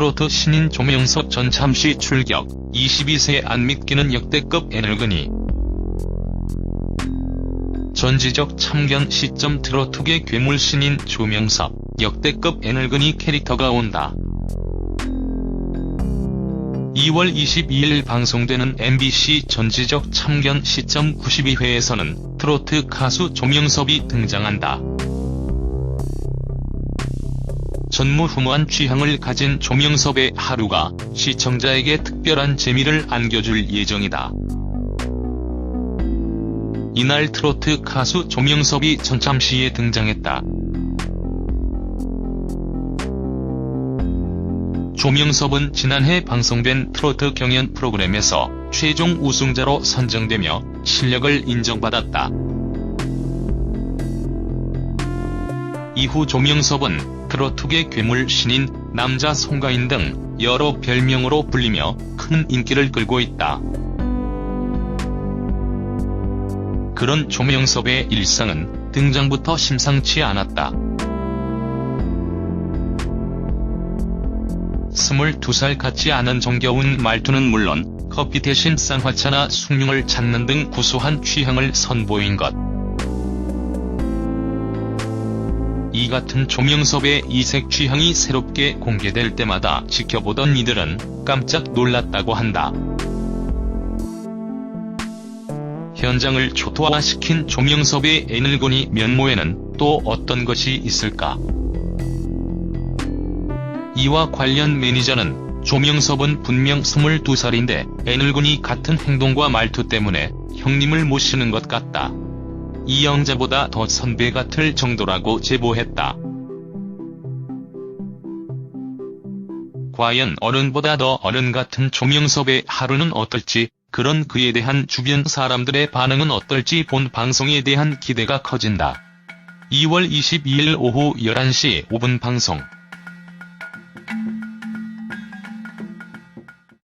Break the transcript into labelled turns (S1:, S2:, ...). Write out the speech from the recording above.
S1: 트로트 신인 조명석 전참시 출격, 22세 안 믿기는 역대급 애늙은이. 전지적 참견 시점 트로트계 괴물 신인 조명석, 역대급 애늙은이 캐릭터가 온다. 2월 22일 방송되는 MBC 전지적 참견 시점 92회에서는 트로트 가수 조명섭이 등장한다. 전무후무한 취향을 가진 조명섭의 하루가 시청자에게 특별한 재미를 안겨줄 예정이다. 이날 트로트 가수 조명섭이 전참시에 등장했다. 조명섭은 지난해 방송된 트로트 경연 프로그램에서 최종 우승자로 선정되며 실력을 인정받았다. 이후 조명섭은 트로트계 괴물 신인, 남자 송가인 등 여러 별명으로 불리며 큰 인기를 끌고 있다. 그런 조명섭의 일상은 등장부터 심상치 않았다. 22살 같지 않은 정겨운 말투는 물론 커피 대신 쌍화차나 숭늉을 찾는 등 구수한 취향을 선보인 것. 이 같은 조명섭의 이색 취향이 새롭게 공개될 때마다 지켜보던 이들은 깜짝 놀랐다고 한다. 현장을 초토화시킨 조명섭의 애늙은이 면모에는 또 어떤 것이 있을까? 이와 관련 매니저는 조명섭은 분명 22살인데 애늙은이 같은 행동과 말투 때문에 형님을 모시는 것 같다. 이영자보다 더 선배 같을 정도라고 제보했다. 과연 어른보다 더 어른 같은 조명섭의 하루는 어떨지, 그런 그에 대한 주변 사람들의 반응은 어떨지 본 방송에 대한 기대가 커진다. 2월 22일 오후 11시 5분 방송